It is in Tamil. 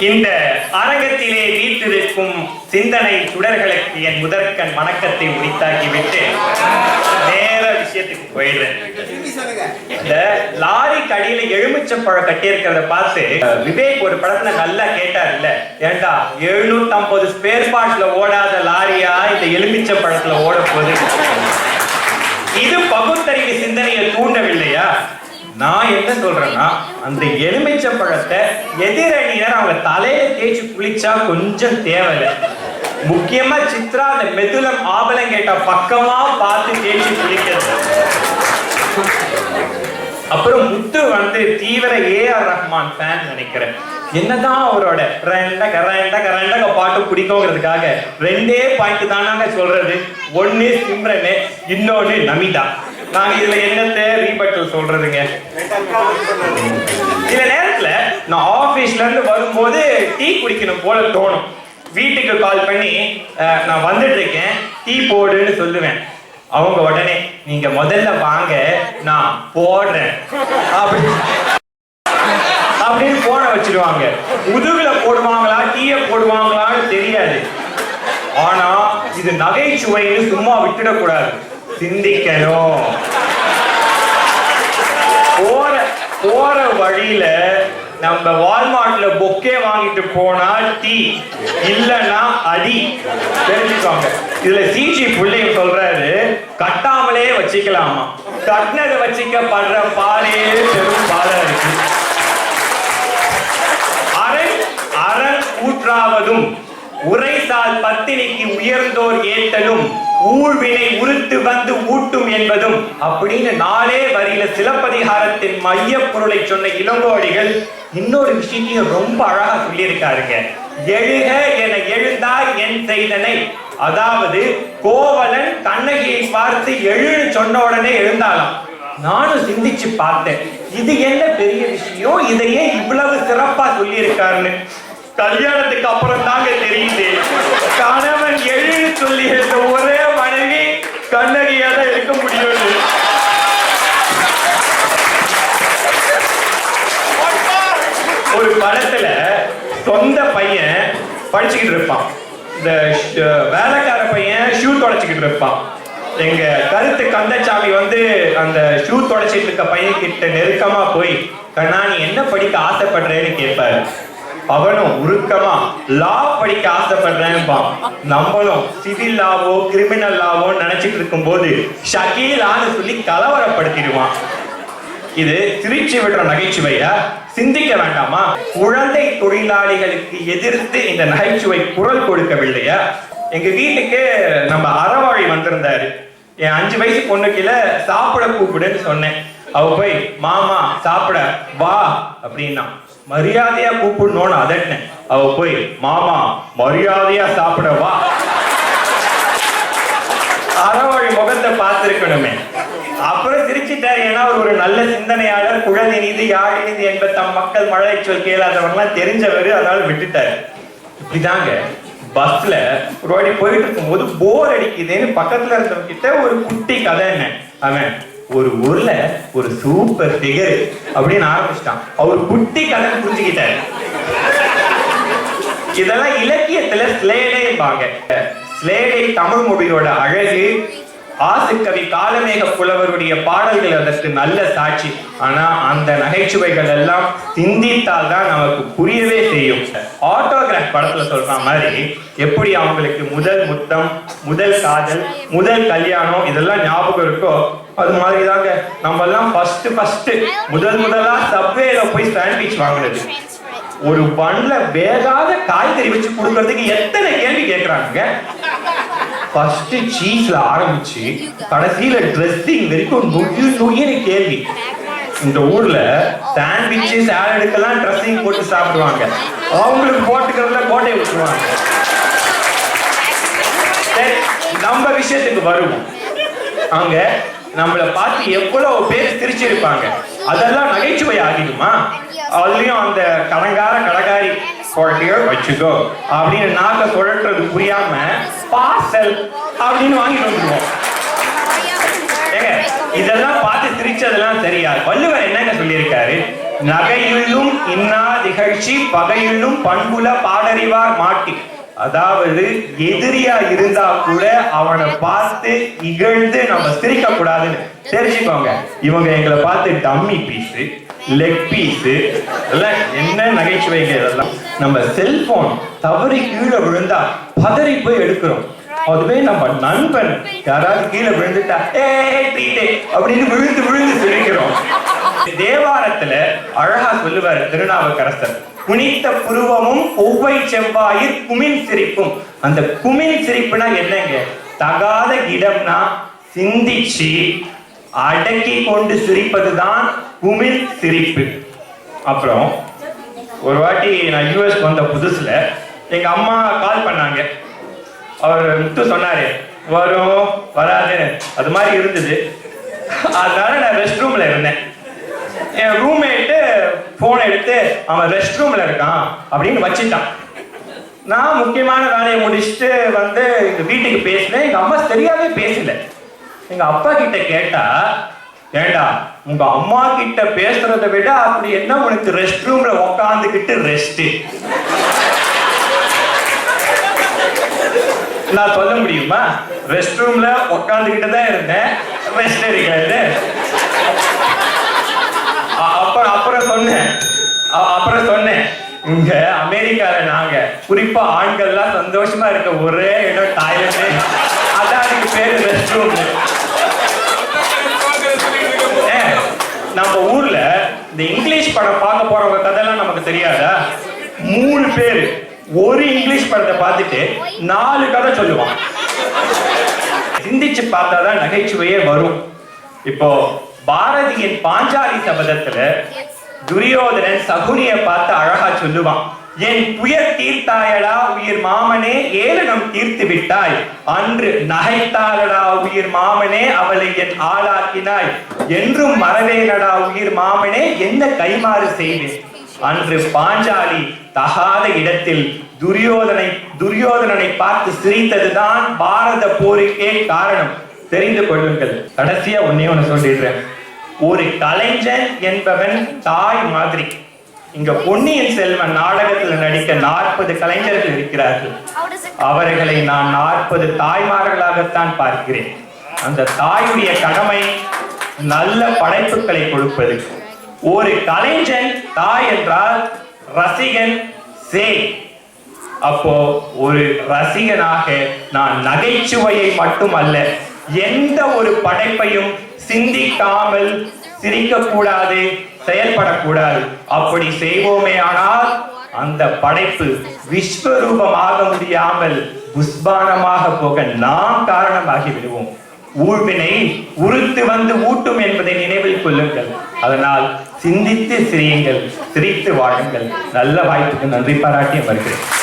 இந்த அரங்கத்திலே நிற்கும் சிந்தனை சுடர்களுக்கு என் முதற்கண் வணக்கத்தை உரித்தாக்கிவிட்டு நேர விஷயத்துக்கு போயிடுறேன். இந்த லாரி கடியில எலுமிச்சம்பழம் கட்டி இருக்கிறத பார்த்து விவேக் ஒரு படத்துல நல்லா கேட்டார் இல்ல ஏண்டா எழுநூத்தி ஐம்பது ஸ்பேர் பார்ட்ஸ்ல ஓடாத லாரியா? இந்த எலுமிச்சம் பழத்துல ஓட போகுது. இது பகுத்தறிவு சிந்தனையை தூண்டவில்லையா? நான் என்ன சொல்றேன்னா அந்த எலுமிச்சை பழத்தை எதிரணியினர் அவங்க தலையில தேய்ச்சி குளிச்சா கொஞ்சம் தேவையில்லை முக்கியமா சித்ரா அந்த மெதுலம் ஆபலம் கேட்ட பக்கமா பார்த்து தேய்ச்சி குளிக்கிறது. அப்புறம் முத்து வந்து தீவிர ஏஆர் ரஹ்மான் ஃபேன் நினைக்கிறேன். என்னதான் அவரோட ரெண்ட கரண்ட கரண்ட பாட்டு பிடிக்குங்கிறதுக்காக ரெண்டே பாயிண்ட் தானாங்க சொல்றது. ஒண்ணு சிம்ரனு இன்னொன்னு நமிதா. நாங்க இதுல என்னத்த ரீபட்டல் சொல்றதுங்க? சில நேரத்துல நான் ஆபீஸ்ல இருந்து வரும்போது டீ குடிக்கணும் போல தோணும். வீட்டுக்கு கால் பண்ணி நான் வந்துட்டு இருக்கேன். டீ போடுன்னு சொல்லுவேன். அவங்க உடனே நீங்க முதல்ல வாங்க நான் போடுறேன். அப்படி அப்படின்னு போன வச்சிருவாங்க முதுகுல போடுவாங்களா டீய போடுவாங்களான்னு தெரியாது. ஆனா இது நகைச்சுவைன்னு சும்மா விட்டுடக்கூடாது சிந்திக்கணும். போற போற வழியில நம்ம வால்மார்ட்ல பொக்கே வாங்கிட்டு போனா டீ இல்லன்னா அடி. தெரிஞ்சுக்கோங்க. இதுல சிஜி பிள்ளைங்க சொல்றாரு கட்டாமலே வச்சுக்கலாமா? கட்டினதை வச்சுக்கப்படுற பாலே பெரும் பாலா இருக்கு. அரண் அரண் ஊற்றாவதும் உரைசால் பத்தினிக்கு உயர்ந்தோர் ஏத்தலும் ஊழ்வினை உறுத்து வந்து ஊட்டும் என்பதும் அப்படின்னு நாளே வரியில சிலப்பதிகாரத்தின் மைய பொருளை சொன்ன இளங்கோடிகள் இன்னொரு விஷயத்தையும் ரொம்ப அழகா சொல்லியிருக்காருங்க. எழுக என எழுந்தாய் என் செய்தனை. அதாவது கோவலன் கண்ணகியை பார்த்து எழு சொன்ன உடனே எழுந்தாலாம் நானும் சிந்திச்சு பார்த்தேன். இது என்ன பெரிய விஷயம்? இதையே இவ்வளவு சிறப்பா சொல்லியிருக்காருன்னு. கல்யாணத்துக்கு அப்புறம் தாங்க தெரியுது. கணவன் எழுன்னு சொல்லி இருந்த கண்ணகியா தான் இருக்க முடியும் ஒரு படத்துல சொந்த பையன் படிச்சுக்கிட்டு இருப்பான். இந்த வேலைக்கார பையன் ஷூ தொடச்சிக்கிட்டு இருப்பான். எங்க கருத்து கந்தச்சாமி வந்து அந்த ஷூ தொடச்சிட்டு இருக்க பையன் கிட்ட நெருக்கமா போய் கண்ணா நீ என்ன படிக்க ஆசைப்படுறேன்னு கேட்பாரு அவனும் உருக்கமா லா படிக்க ஆசைப்படுறேன்பான். நம்மளும் சிவில் லாவோ கிரிமினல் லாவோ நினைச்சிட்டு இருக்கும்போது ஷகீலான்னு சொல்லி கலவரப்படுத்திடுவான். இது திருச்சி விடுற நகைச்சுவைய சிந்திக்க வேண்டாமா? குழந்தை தொழிலாளிகளுக்கு எதிர்த்து இந்த நகைச்சுவை குரல் கொடுக்கவில்லையா? எங்க வீட்டுக்கு நம்ம அறவாழி வந்திருந்தாரு. என் அஞ்சு வயசு பொண்ணுக்கில சாப்பிட கூப்பிடுன்னு சொன்னேன். அவ போய் மாமா சாப்பிட வா அப்படின்னா மரியாதையா கூப்பிடணும்னு அதட்டினேன். அவ போய் மாமா மரியாதையா சாப்பிட வா. அறவழி முகத்தை பார்த்திருக்கணுமே. அப்புறம் சிரிச்சிட்டார் ஏன்னா அவர் ஒரு நல்ல சிந்தனையாளர் குழந்தை நீதி யாழ் நீதி என்ப தம் மக்கள் மழை சொல் கேளாதவங்கலாம் தெரிஞ்சவர் அதனால விட்டுட்டாரு. இப்படிதாங்க பஸ்ல ஒரு வாடி போயிட்டு இருக்கும்போது போர் அடிக்குதுன்னு பக்கத்துல இருந்தவங்க கிட்ட ஒரு குட்டி கதை என்ன? அவன் ஒரு ஊர்ல ஒரு சூப்பர் ஃபிகர் அப்படின்னு ஆரம்பிச்சிட்டான். அவர் குட்டி கதை புரிஞ்சுக்கிட்டாரு. இதெல்லாம் இலக்கியத்துல ஸ்லேடைம்பாங்க ஸ்லேடை தமிழ் மொழியோட அழகு ஆசுக்கவி காலமேக புலவருடைய பாடல்கள் அதற்கு நல்ல சாட்சி. ஆனா அந்த நகைச்சுவைகள் எல்லாம் சிந்தித்தால் தான் நமக்கு புரியவே செய்யும். ஆட்டோகிராஃப் படத்துல சொல்ற மாதிரி எப்படி அவங்களுக்கு முதல் முத்தம் முதல் காதல் முதல் கல்யாணம் இதெல்லாம் ஞாபகம் இருக்கோ அது மாதிரி தாங்க நம்ம எல்லாம் ஃபர்ஸ்ட் ஃபர்ஸ்ட் முதல் முதலா சப்வேல போய் சாண்ட்விச் வாங்கினது ஒரு பண்ல வேகாத காய்கறி வச்சு கொடுக்கறதுக்கு எத்தனை கேள்வி கேட்கறாங்க ஃபர்ஸ்ட் சீஸ்ல ஆரம்பிச்சு கடைசியில ட்ரெஸ்ஸிங் வரைக்கும் நுயு நுயின்னு கேள்வி. இந்த ஊர்ல சாண்ட்விச் சாலடுக்கெல்லாம் ட்ரெஸ்ஸிங் போட்டு சாப்பிடுவாங்க. அவங்களுக்கு போட்டுக்கிறதுல கோட்டை விட்டுருவாங்க. சரி நம்ம விஷயத்துக்கு வருவோம். அங்க நம்மள பார்த்து எவ்வளவு பேர் சிரிச்சிருப்பாங்க. அதெல்லாம் நகைச்சுவை ஆகிடுமா? அதுலயும் அந்த கடங்கார கடகாரி குழந்தையோ வச்சுக்கோ அப்படின்னு நாக்க சுழற்றுறது புரியாம பார்சல் அப்படின்னு வாங்கிட்டு வந்துருவோம். இதெல்லாம் பார்த்து சரியா? வள்ளுவர் என்னங்க சொல்லியிருக்காரு? நகையுள்ளும் இன்னா திகழ்ச்சி பகையுள்ளும் பண்புல பாடறிவார் மாட்டி. அதாவது எதிரியா இருந்தா கூட அவனை பார்த்து இகழ்ந்து நம்ம சிரிக்க கூடாதுன்னு தெரிஞ்சுக்கோங்க. இவங்க எங்களை பார்த்து டம்மி பீஸ் லெக் பீஸ் என்ன நகைச்சுவைங்க இதெல்லாம். நம்ம செல்போன் தவறி கீழே விழுந்தா பதறி போய் எடுக்கிறோம். அதுவே நம்ம நண்பன். யாராவது கீழே விழுந்துட்டா ஏ ட்ரீட்டே அப்படின்னு விழுந்து விழுந்து சிரிக்கிறோம். தேவாரத்துல அழகா சொல்லுவார் திருநாவுக்கரசர் குனித்த புருவமும் ஒவ்வை செவ்வாயிர் குமின் சிரிப்பும். அந்த குமின் சிரிப்புனா என்னங்க? தகாத இடம்னா சிந்திச்சு அடக்கி கொண்டு சிரிப்பதுதான் குமிழ் சிரிப்பு. அப்புறம் ஒரு வாட்டி நான் யூஎஸ் வந்த புதுசுல எங்க அம்மா கால் பண்ணாங்க. அவர் முத்து சொன்னாரு வரும் வராது. அது மாதிரி இருந்தது. அதனால நான் ரெஸ்ட் ரூம்ல இருந்தேன். என் ரூம்மேட்டு போனை எடுத்து அவன் ரெஸ்ட் ரூம்ல இருக்கான் அப்படின்னு வச்சுட்டான். நான் முக்கியமான வேலையை முடிச்சுட்டு வந்து எங்க வீட்டுக்கு பேசினேன். எங்க அம்மா சரியாவே பேசல. எங்க அப்பா கிட்ட கேட்டா ஏண்டா உங்க அம்மா கிட்ட பேசுறத விட அப்படி என்ன உனக்கு ரெஸ்ட் ரூம்ல உக்காந்துக்கிட்டு ரெஸ்ட் நான் சொல்ல முடியுமா? ரெஸ்ட் ரூம்ல உட்காந்துக்கிட்டு தான் இருந்தேன். ரெஸ்ட் எடுக்கிறது அப்புறம் அப்புறம் சொன்னேன். அப்புறம் சொன்னேன். இங்க அமெரிக்கால நாங்க குறிப்பா ஆண்கள்லாம் சந்தோஷமா இருக்க ஒரே இடம் டாய்லெட் அதான் அதுக்கு பேரு ரெஸ்ட் ரூம் நம்ம ஊர்ல இந்த இங்கிலீஷ் படம் பார்க்க போறவங்க கதையெல்லாம் நமக்கு தெரியாதா? மூணு பேரு. ஒரு இங்கிலீஷ் படத்தை பார்த்துட்டு நாலு கதை சொல்லுவான். சிந்திச்சு பார்த்தாதான் நகைச்சுவையே வரும். இப்போ பாரதியின் பாஞ்சாலி சபதத்துல துரியோதனன் சகுனிய பார்த்து அழகா சொல்லுவான் என் துயர் தீர்த்தாயடா உயிர் மாமனே ஏலனம் தீர்த்து விட்டாய். அன்று நகைத்தாளடா உயிர் மாமனே அவளை என் ஆளாக்கினாய். என்றும் மறவேனடா உயிர் மாமனே என்ன கைமாறு செய்வேன்? அன்று பாஞ்சாலி தகாத இடத்தில் துரியோதனை துரியோதனனை பார்த்து சிரித்ததுதான் பாரத போருக்கே காரணம். தெரிந்து கொள்ளுங்கள். கடைசியா ஒன்னே ஒண்ணு சொல்லிடுறேன். ஒரு கலைஞன் என்பவன் தாய் மாதிரி. இங்க பொன்னியின் செல்வன் நாடகத்துல நடிக்க நாற்பது கலைஞர்கள் இருக்கிறார்கள். அவர்களை நான் நாற்பது தாய்மார்களாகத்தான் பார்க்கிறேன். அந்த தாயுடைய கடமை நல்ல படைப்புகளை கொடுப்பது. ஒரு கலைஞன் தாய் என்றால் ரசிகன் சே. அப்போ ஒரு ரசிகனாக நான் நகைச்சுவையை மட்டுமல்ல எந்த ஒரு படைப்பையும் சிந்திக்காமல் சிரிக்கக்கூடாது செயல்படக்கூடாது. அப்படி செய்வோமே ஆனால் அந்த படைப்பு விஸ்வரூபமாக முடியாமல் புஷ்பானமாக போக நாம் காரணமாகி விடுவோம் ஊழ்வினை உறுத்து வந்து ஊட்டும் என்பதை நினைவில் கொள்ளுங்கள். அதனால் சிந்தித்து சிரியுங்கள் சிரித்து வாழுங்கள். நல்ல வாய்ப்புக்கு நன்றி பாராட்டி வருகிறேன்.